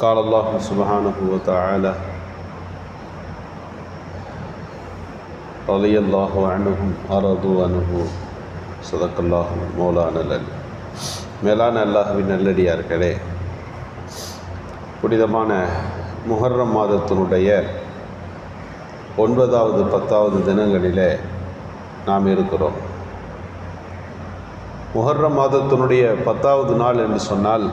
قال الله سبحانه وتعالى رضي الله عنهم ورضوا عنه صدق الله مولانا العلي மேலான அல்லாஹ்வின் நல்லடியார்களே புனிதமான முஹர்ரம் மாதத்தினுடைய ஒன்பதாவது பத்தாவது தினங்களிலே நாம் இருக்கிறோம் முஹர்ரம் மாதத்தினுடைய பத்தாவது நாள் என்று சொன்னால்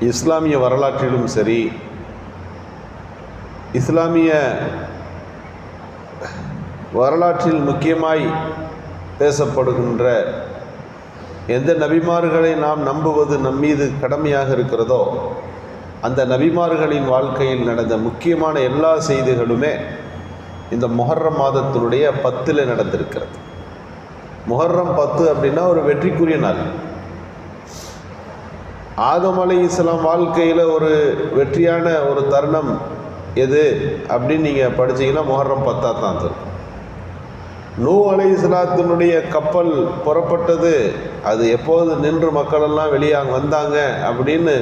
இஸ்லாமிய வரலாற்றிலும் சரி இஸ்லாமிய வரலாற்றில் முக்கியமாய் பேசப்படுகின்ற எந்த நபிமார்களை நாம் நம்புவது நம் மீது கடமையாக இருக்கிறதோ அந்த நபிமார்களின் வாழ்க்கையில் நடந்த முக்கியமான எல்லா செய்திகளுமே இந்த மொஹர்ரம் மாதத்தினுடைய பத்தில் நடந்திருக்கிறது. முஹர்ரம் பத்து அப்படின்னா ஒரு வெற்றிக்குரிய நாள். ஆதம் அலை இஸ்லாம் வாழ்க்கையில் ஒரு வெற்றியான ஒரு தருணம் எது அப்படின்னு நீங்கள் படிச்சீங்கன்னா முஹர்ரம் பத்தா தான் இருக்கும் நூ அலை இஸ்லாத்தினுடைய கப்பல் புறப்பட்டது. அது எப்போது நின்று மக்களெல்லாம் வெளியே அங்கே வந்தாங்க அப்படின்னு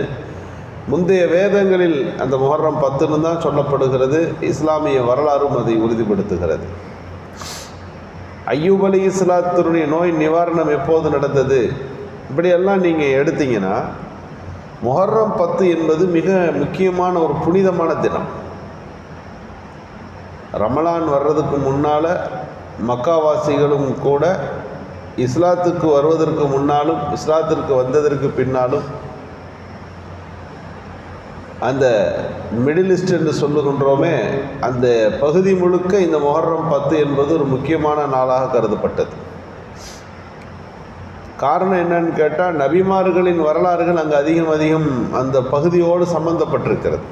முந்தைய வேதங்களில் அந்த முஹர்ரம் பத்துன்னு தான் சொல்லப்படுகிறது. இஸ்லாமிய வரலாறும் அதை உறுதிப்படுத்துகிறது. ஐயூப் அலி இஸ்லாத்தினுடைய நோய் நிவாரணம் எப்போது நடந்தது? இப்படியெல்லாம் நீங்கள் எடுத்தீங்கன்னா முஹர்ரம் பத்து என்பது மிக முக்கியமான ஒரு புனிதமான தினம். ரமலான் வர்றதுக்கு முன்னால் மக்காவாசிகளும் கூட இஸ்லாத்துக்கு வருவதற்கு முன்னாலும் இஸ்லாத்திற்கு வந்ததற்கு பின்னாலும் அந்த மிடில் ஈஸ்ட் என்று சொல்லுகின்றோமே அந்த பகுதி முழுக்க இந்த மொஹர்ரம் பத்து என்பது ஒரு முக்கியமான நாளாக கருதப்பட்டது. காரணம் என்னன்னு கேட்டால் நபிமார்களின் வரலாறுகள் அங்கே அதிகம் அதிகம் அந்த பகுதியோடு சம்பந்தப்பட்டிருக்கிறது.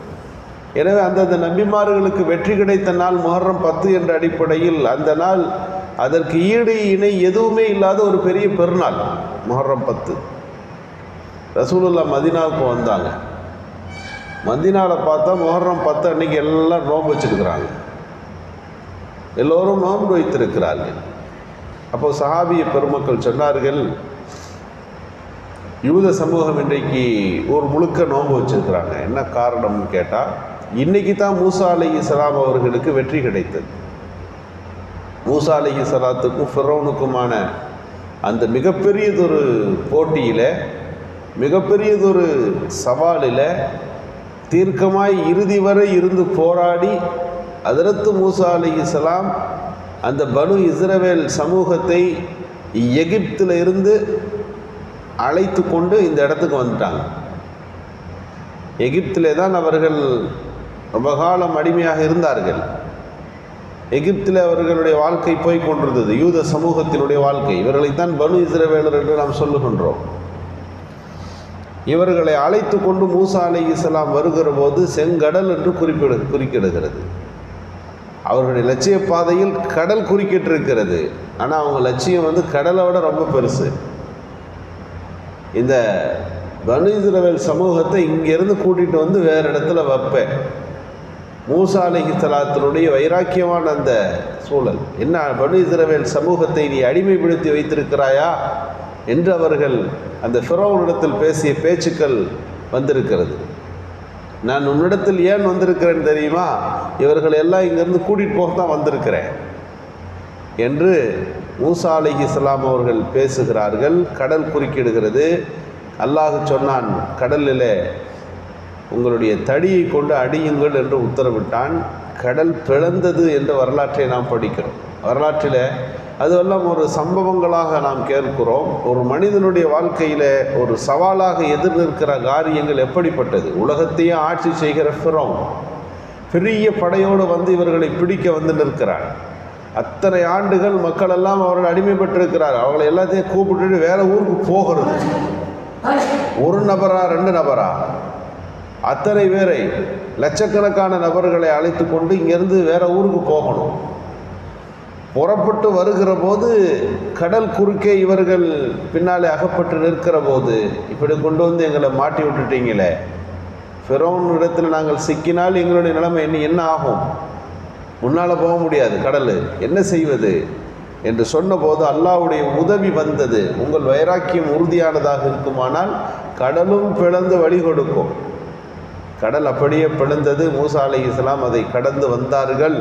எனவே அந்தந்த நபிமார்களுக்கு வெற்றி கிடைத்த நாள் முகர்றம் பத்து என்ற அடிப்படையில் அந்த நாள் அதற்கு ஈடு இணை எதுவுமே இல்லாத ஒரு பெரிய பெருநாள் முகர்றம் பத்து. ரசூலுல்லா மதினாவுக்கு வந்தாங்க. மதினாவில் பார்த்தா முகர்றம் பத்து அன்னைக்கு எல்லாம் நோம்பு வச்சுருக்கிறாங்க. எல்லோரும் நோன்பு வைத்திருக்கிறார்கள். அப்போ சஹாபிய பெருமக்கள் சொன்னார்கள் யூத சமூகம் இன்றைக்கு ஒரு முழுக்க நோன்பு வச்சிருக்கிறாங்க. என்ன காரணம்னு கேட்டால் இன்னைக்கு தான் மூசா அலி இஸ்லாம் அவர்களுக்கு வெற்றி கிடைத்தது. மூசா அலி இஸ்லாத்துக்கும் ஃபிரோனுக்குமான அந்த மிகப்பெரியதொரு போட்டியில் மிகப்பெரியதொரு சவாலில் தீர்க்கமாய் இறுதி வரை இருந்து போராடி அதிரத்து மூசா அலி இஸ்லாம் அந்த பனு இஸ்ரவேல் சமூகத்தை எகிப்தில் இருந்து அழைத்து கொண்டு இந்த இடத்துக்கு வந்துட்டாங்க. எகிப்திலே தான் அவர்கள் ரொம்ப காலம் அடிமையாக இருந்தார்கள். எகிப்தில் அவர்களுடைய வாழ்க்கை போய் கொண்டிருந்தது. யூத சமூகத்தினுடைய வாழ்க்கை. இவர்களைத்தான் பனு இஸ்ரவேலர் என்று நாம் சொல்லுகின்றோம். இவர்களை அழைத்து கொண்டு மூசா அலி இஸ்லாம் வருகிற போது செங்கடல் என்று குறிப்பிடு குறிக்கிடுகிறது. அவர்களுடைய லட்சிய பாதையில் கடல் குறுக்கிட்டிருக்கிறது. ஆனால் அவங்க லட்சியம் வந்து கடலை விட ரொம்ப பெருசு. இந்த பனு இஸ்ரவேல் சமூகத்தை இங்கேருந்து கூட்டிகிட்டு வந்து வேறு இடத்துல வைப்பேன். மூசா தலாத்தினுடைய வைராக்கியமான அந்த சூழல். என்ன பனு இஸ்ரவேல் சமூகத்தை நீ அடிமைப்படுத்தி வைத்திருக்கிறாயா? என்று அவர்கள் அந்த ஃபிரோனிடத்தில் பேசிய பேச்சுக்கள் வந்திருக்கிறது. நான் உன்னிடத்தில் ஏன் வந்திருக்கிறேன் தெரியுமா? இவர்கள் எல்லாம் இங்கேருந்து கூட்டிகிட்டு போக தான் வந்திருக்கிறேன். என்று மூசா அலி இஸ்லாம் அவர்கள் பேசுகிறார்கள் கடல் குறுக்கிடுகிறது. அல்லாஹ் சொன்னான் கடலில் உங்களுடைய தடியை கொண்டு அடியுங்கள் என்று உத்தரவிட்டான். கடல் பிளந்தது என்ற வரலாற்றை நாம் படிக்கிறோம். வரலாற்றில் அதுவெல்லாம் ஒரு சம்பவங்களாக நாம் கேட்கிறோம். ஒரு மனிதனுடைய வாழ்க்கையில் ஒரு சவாலாக எதிர் நிற்கிற காரியங்கள் எப்படிப்பட்டது? உலகத்தையே ஆட்சி செய்கிற ஃபிரோம் பெரிய படையோடு வந்து இவர்களை பிடிக்க வந்து நிற்கிறான் அத்தனை ஆண்டுகள் மக்கள் எல்லாம் அவர்கள் அடிமைப்பட்டிருக்கிறார். அவங்களை எல்லாத்தையும் கூப்பிட்டுட்டு வேற ஊருக்கு போகிறது ஒரு நபரா ரெண்டு நபரா? அத்தனை பேரை லட்சக்கணக்கான நபர்களை அழைத்து கொண்டு இங்கேருந்து வேற ஊருக்கு போகணும். புறப்பட்டு வருகிற போது கடல் குறுக்கே இவர்கள் பின்னாலே அகப்பட்டு நிற்கிற போது இப்படி கொண்டு வந்து எங்களை மாட்டி விட்டுட்டீங்களே. ஃபெரோன் இடத்துல நாங்கள் சிக்கினால் எங்களுடைய நிலைமை இன்னும் என்ன ஆகும்? முன்னால் போக முடியாது கடல். என்ன செய்வது? என்று சொன்னபோது அல்லாவுடைய உதவி வந்தது. உங்கள் வைராக்கியம் உறுதியானதாக இருக்குமானால் கடலும் பிளந்து வழி கொடுக்கும். கடல் அப்படியே பிளந்தது. மூசா அலை இஸ்லாம் அதை கடந்து வந்தார்கள்.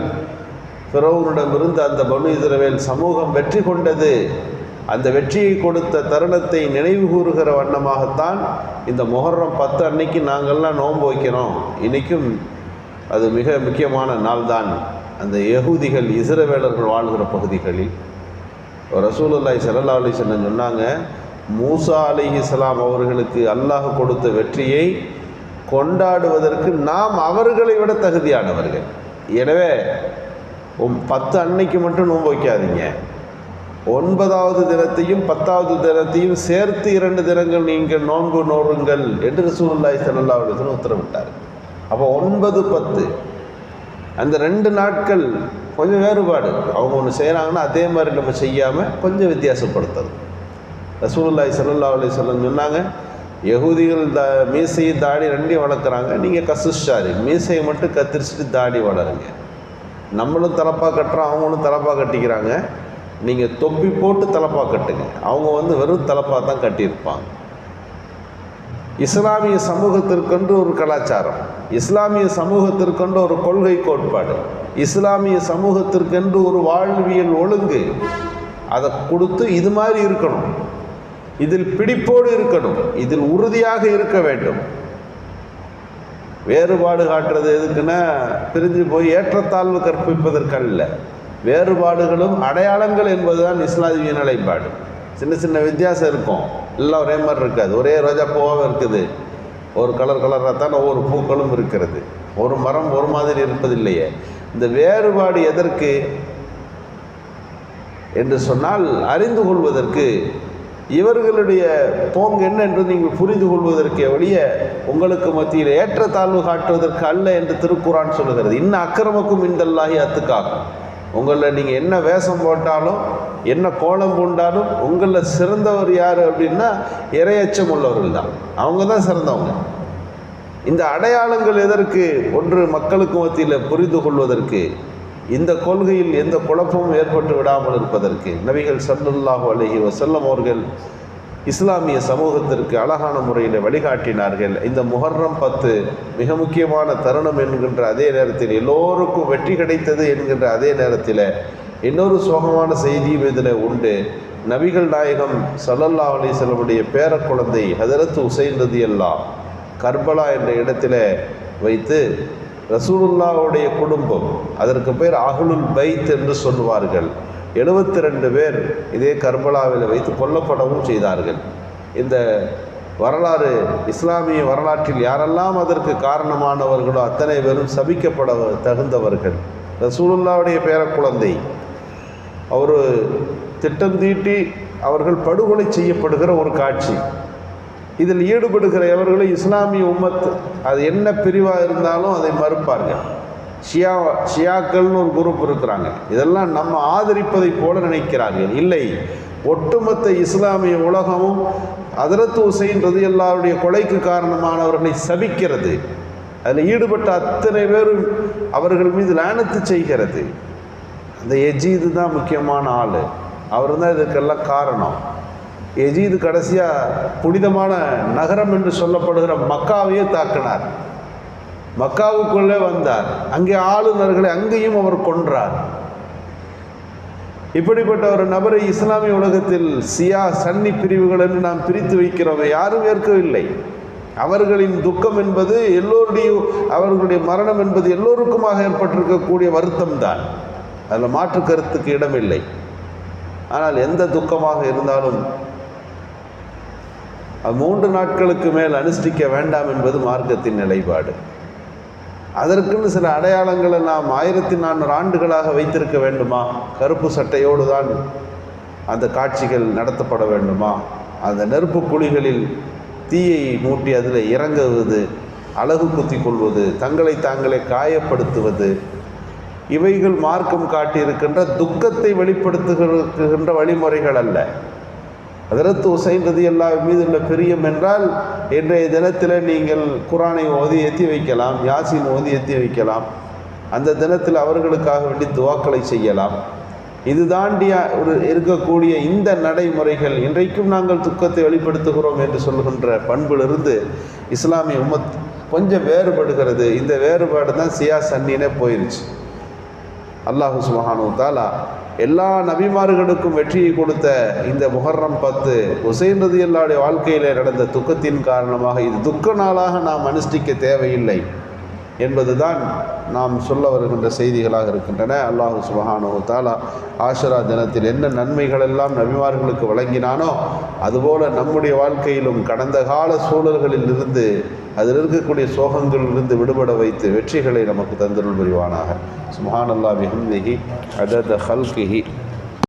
பிறவுனிடமிருந்து அந்த பனு இஸ்ரவேல் சமூகம் வெற்றி கொண்டது. அந்த வெற்றியை கொடுத்த தருணத்தை நினைவு கூறுகிற வண்ணமாகத்தான் இந்த முகர்றம் பத்து அன்னைக்கு நாங்கள்லாம் நோன்பு வைக்கிறோம். இன்றைக்கும் அது மிக முக்கியமான நாள்தான். அந்த யகுதிகள் இஸ்ரவேலர்கள் வாழ்கிற பகுதிகளில். ரசூலுல்லாய் சல்லா அலிசல்லம் சொன்னாங்க மூசா அலிஹிஸ்லாம் அவர்களுக்கு அல்லாஹ் கொடுத்த வெற்றியை கொண்டாடுவதற்கு நாம் அவர்களை விட தகுதியானவர்கள். எனவே உம் பத்து அன்னைக்கு மட்டும் நோன்பு வைக்காதீங்க. ஒன்பதாவது தினத்தையும் பத்தாவது தினத்தையும் சேர்த்து இரண்டு தினங்கள் நீங்கள் நோன்பு நோருங்கள் என்று ரசூலுல்லாய் சல்லா அலிஸ்லம் உத்தரவிட்டார். அப்போ ஒன்பது பத்து. அந்த ரெண்டு நாட்கள் கொஞ்சம் வேறுபாடு. அவங்க ஒன்று செய்கிறாங்கன்னா அதே மாதிரி நம்ம செய்யாமல் கொஞ்சம் வித்தியாசப்படுத்துறது ரசூலுல்லாய் சல்லா அலி சொல்லம் சொன்னாங்க யகுதிகள் த மீசையை தாடி ரெண்டையும் வளர்க்குறாங்க. நீங்கள் கசுஷாரி மீசையை மட்டும் கத்திரிச்சிட்டு தாடி வளருங்க. நம்மளும் தலப்பாக கட்டுறோம் அவங்களும் தலப்பாக கட்டிக்கிறாங்க. நீங்கள் தொப்பி போட்டு தலப்பாக கட்டுங்க. அவங்க வந்து வெறும் தலப்பாக தான் கட்டியிருப்பாங்க. இஸ்லாமிய சமூகத்திற்கென்று ஒரு கலாச்சாரம் இஸ்லாமிய சமூகத்திற்கென்று ஒரு கொள்கை கோட்பாடு இஸ்லாமிய சமூகத்திற்கென்று ஒரு வாழ்வியல் ஒழுங்கு. அதை கொடுத்து இது மாதிரி இருக்கணும். இதில் பிடிப்போடு இருக்கணும். இதில் உறுதியாக இருக்க வேண்டும். வேறுபாடு காட்டுறது எதுக்குன்னா பிரிஞ்சு போய் ஏற்றத்தாழ்வு கற்பிப்பதற்கல்ல. வேறுபாடுகளும் அடையாளங்கள் என்பதுதான் இஸ்லாமிய நிலைப்பாடு. சின்ன சின்ன வித்தியாசம் இருக்கும். எல்லாம் ஒரே மாதிரி இருக்காது. ஒரே ரோஜா பூவாக இருக்குது. ஒரு கலர் கலராக தான் ஒவ்வொரு பூக்களும் இருக்கிறது. ஒரு மரம் ஒரு மாதிரி இருப்பதில்லையே. இந்த வேறுபாடு எதற்கு? என்று சொன்னால் அறிந்து கொள்வதற்கு. இவர்களுடைய போங்கு என்ன என்று நீங்கள் புரிந்து கொள்வதற்கே ஒழிய உங்களுக்கு மத்தியில் ஏற்றத்தாழ்வு காட்டுவதற்கு அல்ல என்று திருக்குறான் சொல்லுகிறது. இன்னும் அக்கிரமக்கும் இந்தல்லாகி அத்துக்காகும். உங்களில் நீங்கள் என்ன வேஷம் போட்டாலும் என்ன கோலம் பூண்டாலும் உங்களில் சிறந்தவர் யார் அப்படின்னா இரையச்சம் உள்ளவர்கள் தான் அவங்க தான் சிறந்தவங்க. இந்த அடையாளங்கள் எதற்கு? ஒன்று மக்களுக்கு மத்தியில் புரிந்து கொள்வதற்கு இந்த கொள்கையில் எந்த குழப்பமும் ஏற்பட்டு விடாமல் இருப்பதற்கு. நபிகள் சல்லுல்லாஹு அலஹி வசல்லம் அவர்கள் இஸ்லாமிய சமூகத்திற்கு அழகான முறையில் வழிகாட்டினார்கள். இந்த முகர்ணம் பத்து மிக முக்கியமான தருணம் என்கின்ற அதே நேரத்தில் எல்லோருக்கும் வெற்றி கிடைத்தது என்கின்ற அதே நேரத்தில் இன்னொரு சோகமான செய்தியும் இதில் உண்டு. நபிகள் நாயகம் சல்லல்லா அலிசல்லமுடைய பேர குழந்தை ஹதரத் உசைன் ரதி அல்லா கர்பலா என்ற இடத்துல வைத்து ரசூலுல்லாவுடைய குடும்பம் அதற்கு பேர் அகுலுல் பைத் என்று சொல்லுவார்கள். எழுபத்தி ரெண்டு பேர் இதே கர்பலாவில் வைத்து கொல்லப்படவும் செய்தார்கள். இந்த வரலாறு இஸ்லாமிய வரலாற்றில் யாரெல்லாம் அதற்கு காரணமானவர்களோ அத்தனை பேரும் சபிக்கப்பட தகுந்தவர்கள். ரசூலுல்லாவுடைய பேர குழந்தை அவர் திட்டம் தீட்டி அவர்கள் படுகொலை செய்யப்படுகிற ஒரு காட்சி. இதில் ஈடுபடுகிற எவர்களை இஸ்லாமிய உம்மத் அது என்ன பிரிவாக இருந்தாலும் அதை மறுப்பார்கள். ஷியா ஷியாக்கள்னு ஒரு குரூப் இருக்கிறாங்க. இதெல்லாம் நம்ம ஆதரிப்பதை போல நினைக்கிறார்கள். இல்லை ஒட்டுமொத்த இஸ்லாமிய உலகமும் அதரத்து உசைன்றது எல்லாருடைய கொலைக்கு காரணமானவர்களை சபிக்கிறது. அதில் ஈடுபட்ட அத்தனை பேரும் அவர்கள் மீது லானத்து செய்கிறது. அந்த எஜீது தான் முக்கியமான ஆள். அவர் தான் இதுக்கெல்லாம் காரணம். எஜீது கடைசியாக புனிதமான நகரம் என்று சொல்லப்படுகிற மக்காவையே தாக்கினார். மக்காவுக்குள்ளே வந்தார். அங்கே ஆளுநர்களை அங்கேயும் அவர் கொன்றார். இப்படிப்பட்ட ஒரு நபரை இஸ்லாமிய உலகத்தில் சியா சன்னி பிரிவுகள் என்று நாம் பிரித்து வைக்கிறோம் யாரும் ஏற்கவில்லை. அவர்களின் துக்கம் என்பது எல்லோருடைய அவர்களுடைய மரணம் என்பது எல்லோருக்குமாக ஏற்பட்டிருக்கக்கூடிய வருத்தம் தான் அதில் மாற்று கருத்துக்கு இடமில்லை. ஆனால் எந்த துக்கமாக இருந்தாலும் மூன்று நாட்களுக்கு மேல் அனுஷ்டிக்க வேண்டாம் என்பது மார்க்கத்தின் நிலைப்பாடு. அதற்குன்னு சில அடையாளங்களை நாம் ஆயிரத்தி நானூறு ஆண்டுகளாக வைத்திருக்க வேண்டுமா? கருப்பு சட்டையோடு தான் அந்த காட்சிகள் நடத்தப்பட வேண்டுமா? அந்த நெருப்பு குழிகளில் தீயை மூட்டி அதில் இறங்குவது அழகு குத்தி கொள்வது தங்களை தாங்களே காயப்படுத்துவது இவைகள் மார்க்கம் காட்டியிருக்கின்ற துக்கத்தை வெளிப்படுத்துகின்ற வழிமுறைகள் அல்ல. அதரத்து ரதி எல்லா மீது உள்ள பிரியம் என்றால் இன்றைய தினத்தில் நீங்கள் குரானை ஓதி ஏற்றி வைக்கலாம் யாசின் ஓதி ஏற்றி வைக்கலாம். அந்த தினத்தில் அவர்களுக்காக வேண்டி துவாக்களை செய்யலாம். இது தாண்டிய ஒரு இருக்கக்கூடிய இந்த நடைமுறைகள் இன்றைக்கும் நாங்கள் துக்கத்தை வெளிப்படுத்துகிறோம் என்று சொல்கின்ற பண்பிலிருந்து இஸ்லாமிய உமத் கொஞ்சம் வேறுபடுகிறது. இந்த வேறுபாடு தான் சியா சன்னினே போயிருச்சு. அல்லாஹு சுபஹானு தாலா எல்லா நபிமார்களுக்கும் வெற்றியை கொடுத்த இந்த முகர்ரம் பத்து உசைன் ரதி அல்லாவுடைய வாழ்க்கையில் நடந்த துக்கத்தின் காரணமாக இது துக்க நாளாக நாம் அனுஷ்டிக்க தேவையில்லை என்பதுதான் நாம் சொல்ல வருகின்ற செய்திகளாக இருக்கின்றன. அல்லாஹு சுபஹானு தாலா ஆஷரா தினத்தில் என்ன நன்மைகள் எல்லாம் நபிமார்களுக்கு வழங்கினானோ அதுபோல நம்முடைய வாழ்க்கையிலும் கடந்த கால சூழல்களில் இருந்து அதில் இருக்கக்கூடிய சோகங்களிலிருந்து விடுபட வைத்து வெற்றிகளை நமக்கு தந்தருள் புரிவானாக. சுபஹான் அல்லா பிஹம்திஹி அதத ஹல்கிஹி.